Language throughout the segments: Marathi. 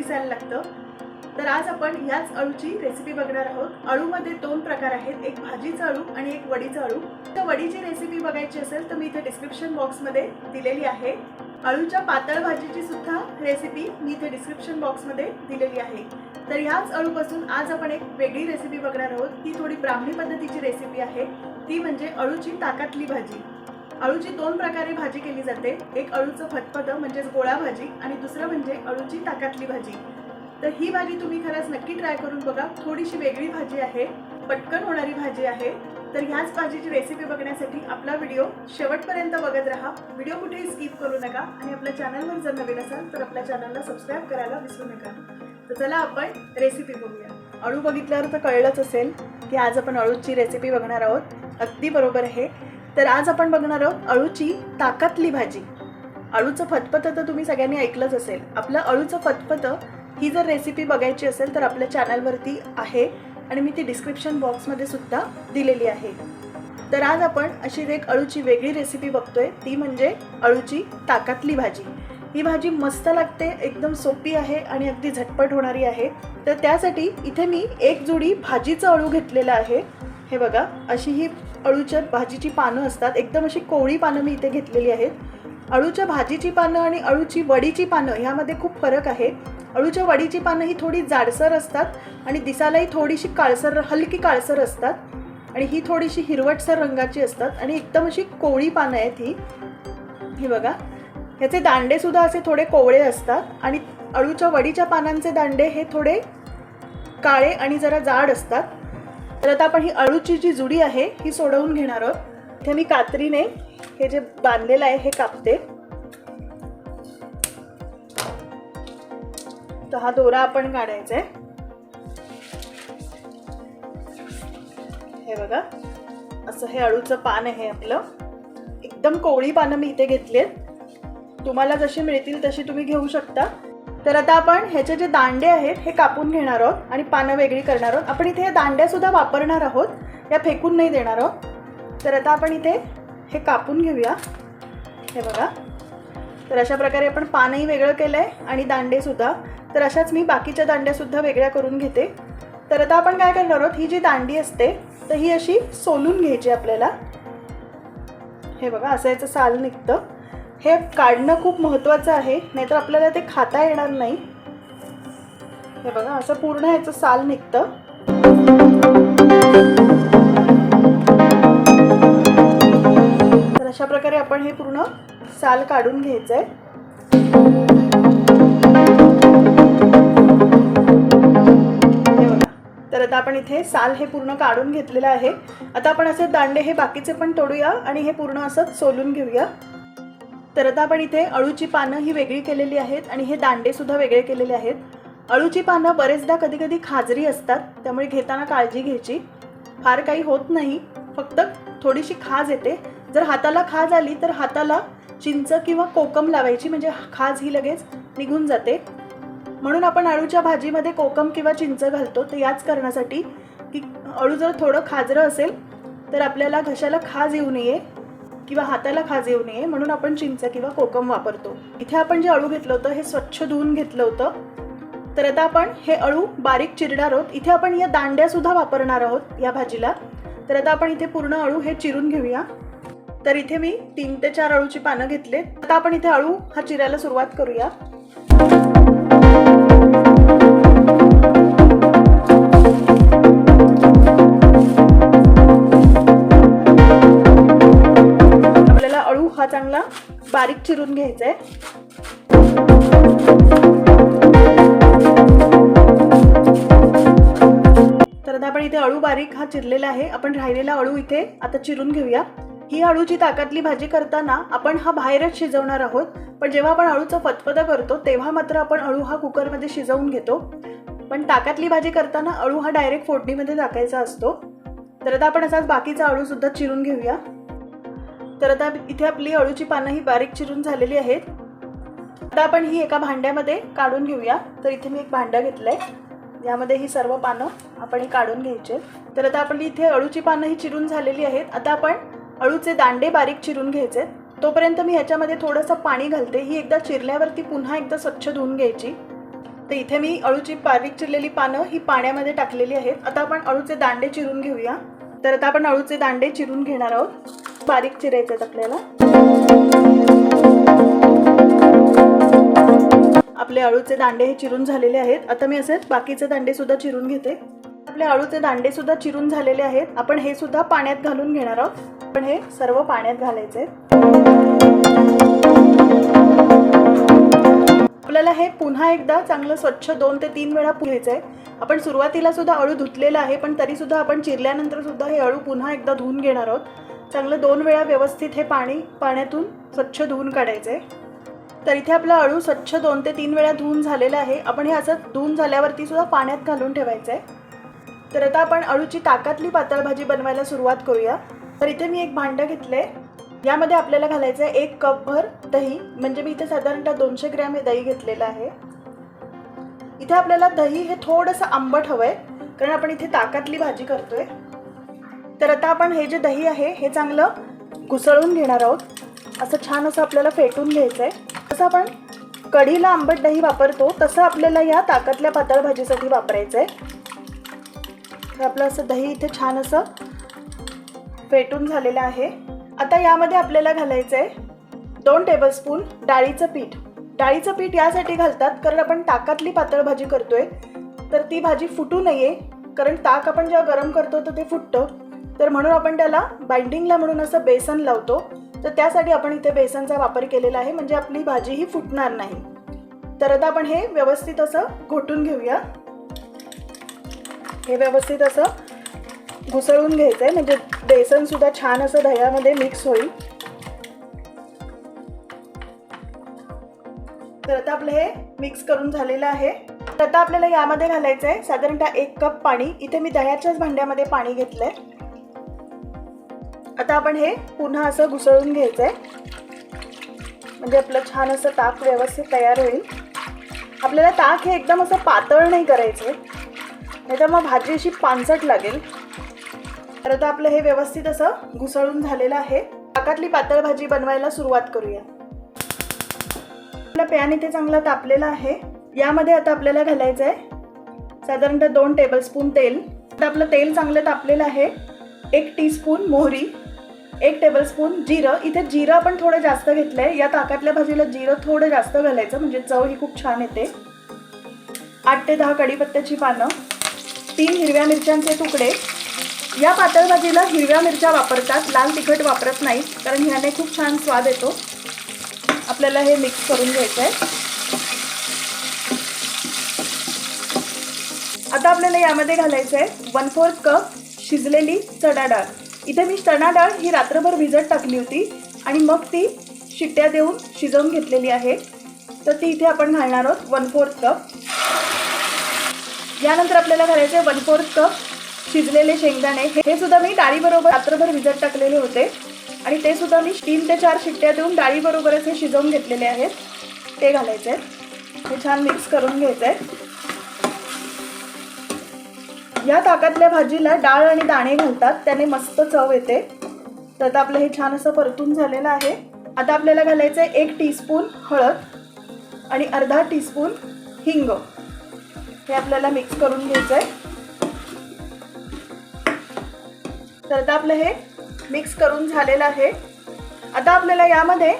दिसायला लागतं. तर आज आपण ह्याच अळूची रेसिपी बघणार आहोत. अळूमध्ये दोन प्रकार आहेत. एक भाजीचा अळू आणि एक वडीचा अळू. तर वडीची रेसिपी बघायची असेल तर मी इथे डिस्क्रिप्शन बॉक्समध्ये दिलेली आहे. अळूच्या पातळ भाजीची सुद्धा रेसिपी मी इथे डिस्क्रिप्शन बॉक्समध्ये दिलेली आहे. तर ह्याच अळूपासून आज आपण एक वेगळी रेसिपी बघणार आहोत. ती थोडी ब्राह्मी पद्धतीची रेसिपी आहे. ती म्हणजे अळूची ताकातली भाजी. अळूची दोन प्रकारे भाजी केली जाते. एक अळूचं फतफतं म्हणजेच गोळा भाजी आणि दुसरं म्हणजे अळूची ताकातली भाजी. तर ही भाजी तुम्ही खरंच नक्की ट्राय करून बघा. थोडीशी वेगळी भाजी आहे पटकन होणारी भाजी आहे. तर ह्याच भाजीची रेसिपी बघण्यासाठी आपला व्हिडिओ शेवटपर्यंत बघत राहा. व्हिडिओ कुठेही स्किप करू नका. आणि आपल्या चॅनलवर जर नवीन असाल तर आपल्या चॅनलला सबस्क्राईब करायला विसरू नका. तर चला आपण रेसिपी बघूया. अळू बघितल्यावर तर कळलंच असेल की आज आपण अळूची रेसिपी बघणार आहोत. अगदी बरोबर आहे. तर आज आपण बघणार आहोत अळूची ताकातली भाजी. अळूचं फतफतं तर तुम्ही सगळ्यांनी ऐकलंच असेल. आपलं अळूचं फतफतं ही जर रेसिपी बघायची असेल तर आपल्या चॅनलवरती आहे आणि मी ती डिस्क्रिप्शन बॉक्समध्ये सुद्धा दिलेली आहे. तर आज आपण अशीच एक अळूची वेगळी रेसिपी बघतोय. ती म्हणजे अळूची ताकातली भाजी. ही भाजी मस्त लागते एकदम सोपी आहे आणि अगदी झटपट होणारी आहे. तर त्यासाठी इथे मी एक जोडी भाजीचं अळू घेतलेलं आहे. हे बघा अशी ही अळूच्या भाजीची पानं असतात. एकदम अशी कोवळी पानं मी इथे घेतलेली आहेत. अळूच्या भाजीची पानं आणि अळूची वडीची पानं ह्यामध्ये खूप फरक आहे. अळूच्या वडीची पानं ही थोडी जाडसर असतात आणि दिसायलाही थोडीशी काळसर हलकी काळसर असतात. आणि ही थोडीशी हिरवटसर रंगाची असतात आणि एकदम अशी कोवळी पानं आहेत ही. ही बघा. ह्याचे दांडेसुद्धा असे थोडे कोवळे असतात आणि अळूच्या वडीच्या पानांचे दांडे हे थोडे काळे आणि जरा जाड असतात. तर आता आपण ही अळूची जी जुडी आहे ही सोडवून घेणार आहोत. इथे मी कात्रीने हे जे बांधलेलं आहे हे कापते. तर हा दोरा आपण काढायचा आहे हे बघा असं हे अळूचं पान आहे आपलं. एकदम कोवळी पानं मी इथे घेतली तुम्हाला जशी मिळतील तशी तुम्ही घेऊ शकता. तर आता आपण ह्याचे जे दांडे आहेत हे कापून घेणार आहोत आणि पानं वेगळी करणार आहोत. आपण इथे दांड्यासुद्धा वापरणार आहोत. या फेकून नाही देणार आहोत. तर आता आपण इथे हे कापून घेऊया. हे बघा. तर अशा प्रकारे आपण पानही वेगळं केलं आहे आणि दांडेसुद्धा तर अशाच मी बाकीच्या दांड्यासुद्धा वेगळ्या करून घेते. तर आता आपण काय करणार आहोत? ही जी दांडी असते तर ही अशी सोलून घ्यायची आपल्याला. हे बघा असं याचं साल निघतं. हे काढणं खूप महत्त्वाचं आहे नाहीतर आपल्याला ते खाता येणार नाही. हे बघा असं पूर्ण ह्याचं साल निघतं. तर अशा प्रकारे आपण हे पूर्ण साल काढून घ्यायचं आहे तर आता आपण इथे साल हे पूर्ण काढून घेतलेलं आहे. आता आपण असे दांडे हे बाकीचे पण तोडूया आणि हे पूर्ण असं सोलून घेऊया. तर आता आपण इथे अळूची पानं ही वेगळी केलेली आहेत आणि हे दांडे सुद्धा वेगळे केलेले आहेत. अळूची पानं बरेचदा कधी कधी खाजरी असतात त्यामुळे घेताना काळजी घ्यायची. फार काही होत नाही फक्त थोडीशी खाज येते. जर हाताला खाज आली तर हाताला चिंच किंवा कोकम लावायची म्हणजे खाज ही लगेच निघून जाते. म्हणून आपण अळूच्या भाजीमध्ये कोकम किंवा चिंच घालतो तर याच कारणासाठी की अळू जर थोडं खाजरं असेल तर आपल्याला घशाला खाज येऊ नये. किंवा हाताला खाज येऊ नये म्हणून आपण चिंच किंवा कोकम वापरतो. इथे आपण जे अळू घेतलं होतं हे स्वच्छ धुवून घेतलं होतं. तर आता आपण हे अळू बारीक चिरणार आहोत. इथे आपण या दांड्यासुद्धा वापरणार आहोत या भाजीला. तर आता आपण इथे पूर्ण अळू हे चिरून घेऊया. तर इथे मी तीन ते चार अळूची पानं घेतले आता आपण इथे अळू हा चिरायला सुरुवात करूया. बारीक चिरून घ्यायचं आहे तर आता आपण इथे अळू बारीक हा चिरलेला आहे. आपण राहिलेला अळू इथे आता चिरून घेऊया. ही अळूची ताकातली भाजी करताना आपण हा बाहेरच शिजवणार आहोत. पण जेव्हा आपण अळूचं फतफतं करतो तेव्हा मात्र आपण अळू हा कुकरमध्ये शिजवून घेतो. पण ताकातली भाजी करताना अळू हा डायरेक्ट फोडणीमध्ये टाकायचा असतो. तर आता आपण असाच बाकीचा अळू सुद्धा चिरून घेऊया. तर आता इथे आपली अळूची पानं ही बारीक चिरून झालेली आहेत. आता आपण ही एका भांड्यामध्ये काढून घेऊया. तर इथे मी एक भांडं घेतलं आहे यामध्ये ही सर्व पानं आपण ही काढून घ्यायचे. तर आता आपली इथे अळूची पानं ही चिरून झालेली आहेत. आता आपण अळूचे दांडे बारीक चिरून घ्यायचे. तोपर्यंत मी ह्याच्यामध्ये थोडंसं पाणी घालते. ही एकदा चिरल्यावरती पुन्हा एकदा स्वच्छ धुवून घ्यायची. तर इथे मी अळूची बारीक चिरलेली पानं ही पाण्यामध्ये टाकलेली आहेत. आता आपण अळूचे दांडे चिरून घेऊया. तर आता आपण अळूचे दांडे चिरून घेणार आहोत. बारीक चिरायचे आहेत आपल्याला. आपले अळूचे दांडे हे चिरून झालेले आहेत. आता मी असेच बाकीचे दांडे सुद्धा चिरून घेते. आपले अळूचे दांडे सुद्धा चिरून झालेले आहेत. आपण हे सुद्धा पाण्यात घालून घेणार आहोत. आपण हे सर्व पाण्यात घालायचे आपल्याला हे पुन्हा एकदा चांगलं स्वच्छ दोन ते तीन वेळा घ्यायचं आहे आपण सुरुवातीला सुद्धा अळू धुतलेला आहे पण तरीसुद्धा आपण चिरल्यानंतर सुद्धा हे अळू पुन्हा एकदा धुवून घेणार आहोत. चांगलं दोन वेळा व्यवस्थित हे पाणी पाण्यातून स्वच्छ धुवून काढायचं आहे तर इथे आपलं अळू स्वच्छ दोन ते तीन वेळा धुवून झालेला आहे. आपण हे असं धुवून झाल्यावरती सुद्धा पाण्यात घालून ठेवायचं आहे तर आता आपण अळूची ताकातली पातळ भाजी बनवायला सुरुवात करूया. तर इथे मी एक भांडं घेतलं आहे यामध्ये आपल्याला घालायचं आहे एक कपभर दही. म्हणजे मी इथे साधारणतः दोनशे ग्रॅम हे दही घेतलेलं आहे. इथे आपल्याला दही हे थोडंसं आंबट हवं आहे कारण आपण इथे ताकातली भाजी करतोय. तर आता आपण हे जे दही आहे हे चांगलं घुसळून घेणार आहोत. असं छान असं आपल्याला फेटून घ्यायचं आहे तसं आपण कढीला आंबट दही वापरतो तसं आपल्याला या ताकातल्या पातळ भाजीसाठी वापरायचं आहे तर आपलं असं दही इथे छान असं फेटून झालेलं आहे. आता यामध्ये आपल्याला घालायचं आहे दोन टेबलस्पून डाळीचं पीठ. डाळीचं पीठ यासाठी घालतात कारण आपण ताकातली पातळ भाजी करतोय. तर ती भाजी फुटू नये कारण ताक आपण जेव्हा गरम करतो तर ते फुटतं. तर म्हणून आपण त्याला बाइंडिंगला म्हणून असं बेसन लावतो. तर त्यासाठी आपण इथे बेसनचा वापर केलेला आहे म्हणजे आपली भाजी ही फुटणार नाही. तर आता आपण हे व्यवस्थित असं घोटून घेऊया. हे व्यवस्थित असं घुसळून घ्यायचं आहे म्हणजे बेसन सुद्धा छान असं दह्यामध्ये मिक्स होईल. तर आता आपलं हे मिक्स करून झालेलं आहे. तर आता आपल्याला यामध्ये घालायचं आहे साधारणतः एक कप पाणी. इथे मी दह्याच्याच भांड्यामध्ये पाणी घेतलंय. आता आपण हे पुन्हा असं घुसळून घ्यायचं आहे म्हणजे आपलं छान असं ताक व्यवस्थित तयार होईल. आपल्याला ताक हे एकदम असं पातळ नाही करायचं नाही तर मग भाजी अशी पानसट लागेल. तर आता आपलं हे व्यवस्थित असं घुसळून झालेलं आहे. ताकातली पातळ भाजी बनवायला सुरुवात करूया. आपला पॅन इथे चांगला तापलेला आहे. यामध्ये आता आपल्याला घालायचं आहे साधारणतः दोन टेबलस्पून तेल. तर आपलं तेल चांगलं तापलेलं आहे. एक टीस्पून मोहरी एक टेबलस्पून जिरं. इथे जिरं आपण थोडं जास्त घेतलं आहे या ताकातल्या भाजीला जिरं थोडं जास्त घालायचं. म्हणजे चव ही खूप छान येते. आठ ते दहा कढीपत्त्याची पानं तीन हिरव्या मिरच्यांचे तुकडे या पातळ भाजीला हिरव्या मिरच्या वापरतात लाल तिखट वापरत नाहीत कारण ह्याने खूप छान स्वाद येतो. आपल्याला हे मिक्स करून घ्यायचं आहे. आता आपल्याला यामध्ये घालायचं आहे वन फोर्थ कप शिजलेली चणा डाळ. इथे मी चणा डाळ ही रात्रभर भिजत टाकली होती आणि मग ती शिट्ट्या देऊन शिजवून घेतलेली आहे. तर ती इथे आपण घालणार आहोत वन फोर्थ कप यानंतर आपल्याला घालायचं आहे वन फोर्थ कप शिजलेले शेंगदाणे हे सुद्धा मी डाळीबरोबर रात्रभर भिजत टाकलेले होते. आणि ते सुद्धा मी तीन ते चार शिट्ट्या देऊन डाळीबरोबरच हे शिजवून घेतलेले आहेत. ते घालायचे हे छान मिक्स करून घ्यायचं आहे या ताकातल्या भाजीला डाळ आणि दाणे घालतात. त्याने मस्त चव येते. तर आता आपलं हे छान असं परतून झालेलं आहे. आता आपल्याला घालायचं आहे एक टीस्पून हळद आणि अर्धा टीस्पून हिंग. हे आपल्याला मिक्स करून घ्यायचं आहे तर आता आपलं हे मिक्स करून झालेलं आहे. आता आपल्याला यामध्ये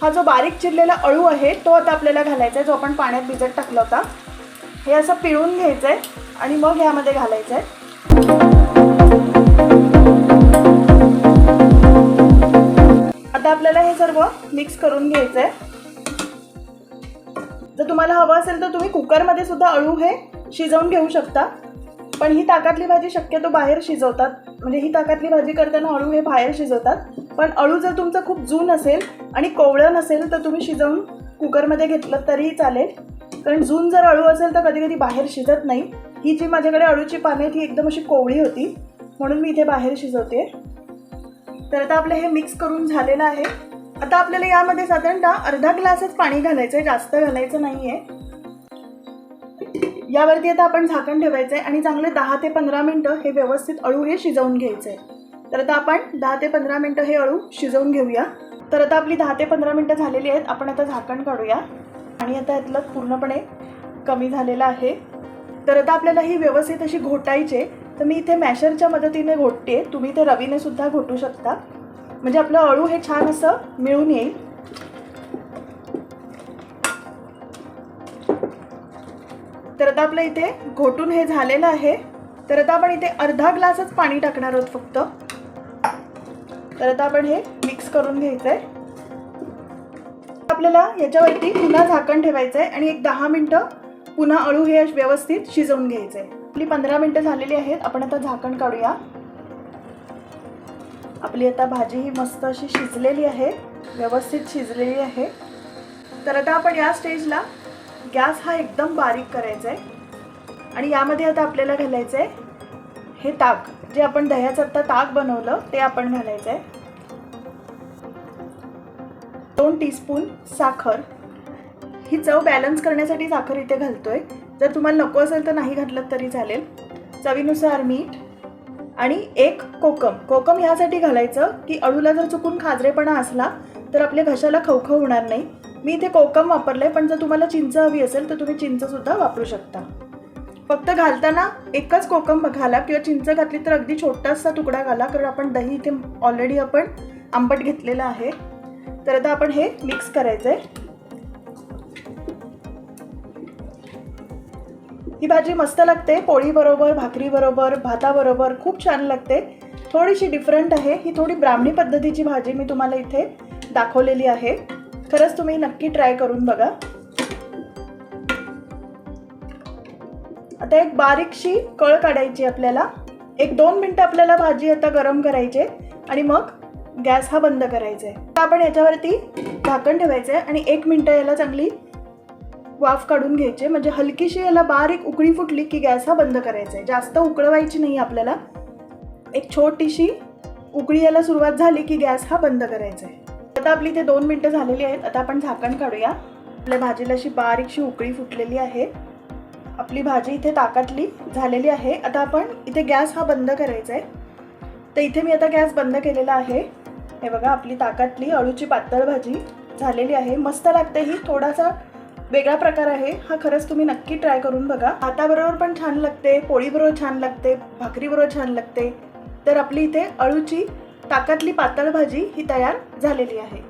हा जो बारीक चिरलेला अळू आहे तो आता आपल्याला घालायचा आहे जो आपण पाण्यात भिजत टाकला होता. हे असं पिळून घ्यायचं आहे आणि मग यामध्ये घालायचं आहे आता आपल्याला हे सर्व मिक्स करून घ्यायचं आहे जर तुम्हाला हवं असेल तर तुम्ही कुकरमध्ये सुद्धा अळू हे शिजवून घेऊ शकता. पण ही ताकातली भाजी शक्यतो बाहेर शिजवतात. म्हणजे ही ताकातली भाजी करताना अळू हे बाहेर शिजवतात. पण अळू जर तुमचं खूप जून असेल आणि कोवळं नसेल तर तुम्ही शिजवून कुकरमध्ये घेतलं तरीही चालेल. कारण जून जर अळू असेल तर कधी कधी बाहेर शिजत नाही. ही जी माझ्याकडे अळूची पाने आहेत ही एकदम अशी कोवळी होती. म्हणून मी इथे बाहेर शिजवते. तर आता आपलं हे मिक्स करून झालेलं आहे. आता आपल्याला यामध्ये साधारणतः अर्धा ग्लासच पाणी घालायचं आहे जास्त घालायचं नाही आहे यावरती आता आपण झाकण ठेवायचं आहे आणि चांगले दहा ते पंधरा मिनटं हे व्यवस्थित अळू हे शिजवून घ्यायचं आहे तर आता आपण दहा ते पंधरा मिनटं हे अळू शिजवून घेऊया. तर आता आपली दहा ते पंधरा मिनटं झालेली आहेत. आपण आता झाकण काढूया. आणि आता यातलं पूर्णपणे कमी झालेलं आहे. तर आता आपल्याला ही व्यवस्थित अशी घोटायचे तर मी इथे मॅशरच्या मदतीने घोटते तुम्ही ते रवीने सुद्धा घोटू शकता. म्हणजे आपलं अळू हे छान असं मिळून येईल. तर आता आपलं इथे घोटून हे झालेलं आहे. तर आता आपण इथे अर्धा ग्लासच पाणी टाकणार आहोत फक्त. तर आता आपण हे मिक्स करून घ्यायचं आहे आपल्याला याच्यावरती पुन्हा झाकण ठेवायचं आहे आणि एक दहा मिनटं पुन्हा अळू हे व्यवस्थित शिजवून घ्यायचं आहे आपली पंधरा मिनटं झालेली आहेत. आपण आता झाकण काढूया. आपली आता भाजी ही मस्त अशी शिजलेली आहे. व्यवस्थित शिजलेली आहे. तर आता आपण या स्टेजला गॅस हा एकदम बारीक करायचा आहे आणि यामध्ये आता आपल्याला घालायचं आहे हे ताक. जे आपण दह्याचं आत्ता ताक बनवलं ते आपण घालायचं आहे दोन टीस्पून साखर. ही चव बॅलन्स करण्यासाठी साखर इथे घालतोय. जर तुम्हाला नको असेल तर नाही घातलं तरी चालेल. चवीनुसार मीठ आणि एक कोकम. कोकम ह्यासाठी घालायचं की अळूला जर चुकून खाजरेपणा असला तर आपल्या घशाला खवखव होणार नाही. मी इथे कोकम वापरलं आहे पण जर तुम्हाला चिंच हवी असेल तर तुम्ही चिंचसुद्धा वापरू शकता. फक्त घालताना एकच कोकम घाला किंवा चिंच घातली तर अगदी छोटासा तुकडा घाला कारण आपण दही इथे ऑलरेडी आपण आंबट घेतलेलं आहे. तर आता आपण हे मिक्स करायचं आहे ही भाजी मस्त लागते पोळीबरोबर भाकरीबरोबर भाताबरोबर खूप छान लागते. थोडीशी डिफरंट आहे ही थोडी ब्राह्मणी पद्धतीची भाजी मी तुम्हाला इथे दाखवलेली आहे. खरंच तुम्ही नक्की ट्राय करून बघा. आता एक बारीकशी कळ काढायची आपल्याला. एक दोन मिनटं आपल्याला भाजी आता गरम करायचे आणि मग गॅस हा बंद करायचा आहे. तर आपण याच्यावरती झाकण ठेवायचं आहे आणि एक मिनटं याला चांगली वाफ काढून घ्यायचे म्हणजे हलकीशी याला बारीक उकळी फुटली की गॅस हा बंद करायचा आहे. जास्त उकळवायची नाही आपल्याला. एक छोटीशी उकळी याला सुरुवात झाली की गॅस हा बंद करायचा आहे. आता आपली इथे दोन मिनटं झालेली आहेत. आता आपण झाकण काढूया. आपल्या भाजीला अशी बारीकशी उकळी फुटलेली आहे. आपली भाजी इथे ताकातली झालेली आहे. आता आपण इथे गॅस हा बंद करायचा आहे तर इथे मी आता गॅस बंद केलेला आहे. हे बघा आपली ताकातली अळूची पातळ भाजी झालेली आहे. मस्त लागते ही. थोडासा वेगळा प्रकार आहे. हा खरंच तुम्ही नक्की ट्राय करून बघा. हाताबरोबर पण छान लागते. पोळीबरोबर छान लागते. भाकरीबरोबर छान लागते. तर आपली इथे अळूची ताकातली पातळ भाजी ही तयार झालेली आहे.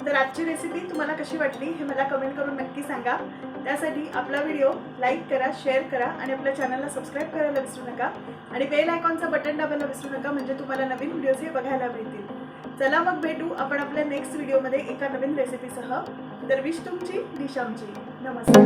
तर आजची रेसिपी तुम्हाला कशी वाटली हे मला कमेंट करून नक्की सांगा. त्यासाठी आपला व्हिडिओ लाईक करा शेअर करा आणि आपल्या चॅनलला सबस्क्राईब करायला विसरू नका. आणि बेल आयकॉनचा बटन दाबायला विसरू नका म्हणजे तुम्हाला नवीन व्हिडिओज हे बघायला मिळतील. चला मग भेटू आपण आपल्या नेक्स्ट व्हिडिओमध्ये एका नवीन रेसिपीसह दरविश तुमची दिशामची नमस्कार.